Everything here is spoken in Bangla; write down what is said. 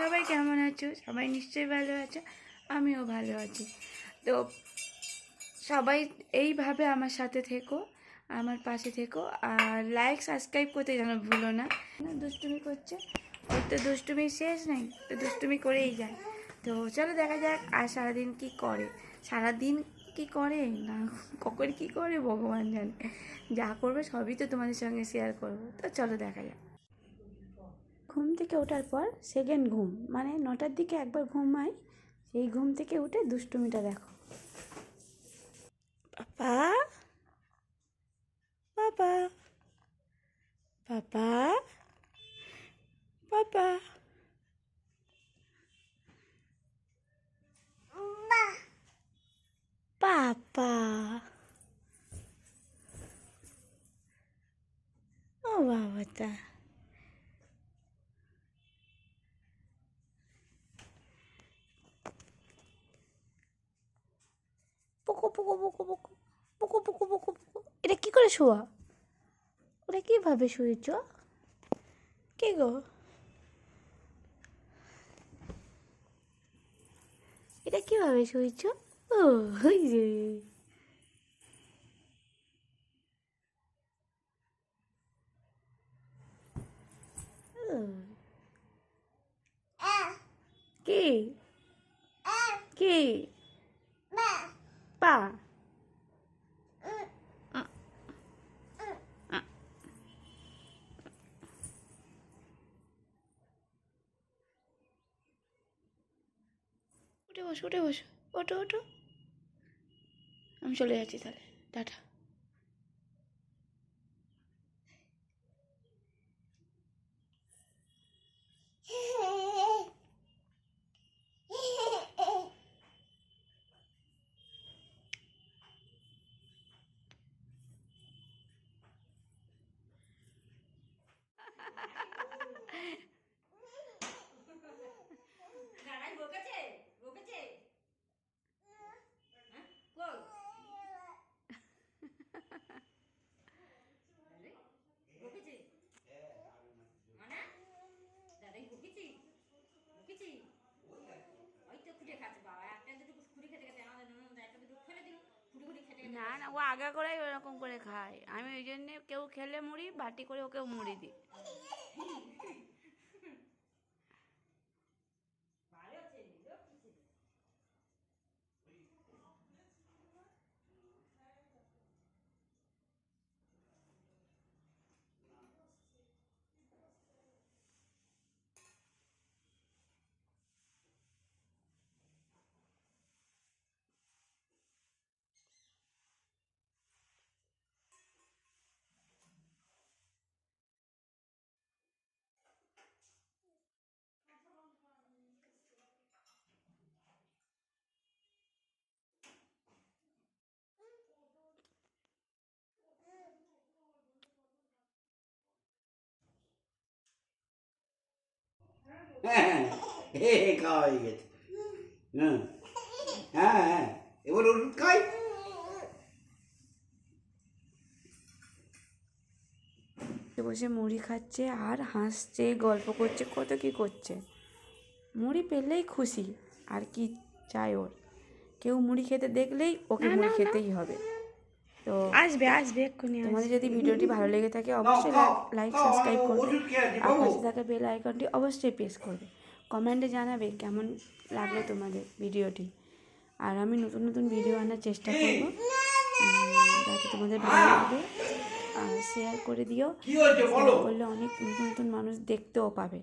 সবাই কেমন আছো? সবাই নিশ্চয়ই ভালো আছো। আমিও ভালো আছি। তো সবাই এইভাবে আমার সাথে থেকো আমার পাশে থেকো। আর লাইক সাবস্ক্রাইব করতে যেন ভুলো না। না, দুষ্টুমি করছে ওর তো দুষ্টুমি শেষ নেই তো দুষ্টুমি করেই যায়। তো চলো দেখা যাক আর সারাদিন কি করে? সারাদিন কি করে? না কখন কি করে? ভগবান জানে। যা করবে সবই তো তোমাদের সঙ্গে শেয়ার করব। তো চলো দেখা যাক। ঘুম থেকে ওঠার পর সেকেন্ড ঘুম মানে নটার দিকে একবার ঘুমাই সেই ঘুম থেকে উঠে দুষ্টুমিটা দেখো। পাপা? পাপা? পাপা? পাপা? পাপা? ও বাবাটা। পোকো পোকো পোকো পোকো পোকো পোকো পোকো পোকো এটা কি করে শোয়া? ওটা কীভাবে শুয়েছ? কে গো? এটা কীভাবে শুয়েছ? ও ওই যে। কি? কি? পা উঠে বসো উঠে বসো। ওঠো ওঠো। আমি চলে যাচ্ছি তাহলে। টাটা। না না, ও আগা করেই ওরকম করে খায়। আমি ওই জন্যে কেউ খেলে মুড়ি, বাটি করে ওকেও মুড়ি দিই। হ্যাঁ হে হে খাওয়া হয়ে গেছে হ্যাঁ হ্যাঁ হ্যাঁ এবার ওষুধ খাই বসে মুড়ি খাচ্ছে আর হাসছে গল্প করছে কত কি করছে মুড়ি পেলেই খুশি আর কি চাই ওর কেউ মুড়ি খেতে দেখলেই ওকে মুড়ি খেতেই হবে তো আসবে আসবে এক্ষুনি তোমাদের যদি ভিডিওটি ভালো লেগে থাকে অবশ্যই লাইক সাবস্ক্রাইব করবে। আর পাশে থাকা বেল আইকনটি অবশ্যই প্রেস করবে। কমেন্টে জানাবে কেমন লাগল তোমাদের ভিডিওটি। আর আমি নতুন নতুন ভিডিও আনার চেষ্টা করব। যাতে তোমাদের ভালো লাগবে। আর শেয়ার করে দিও। করলে অনেক নতুন নতুন মানুষ দেখতেও পাবে।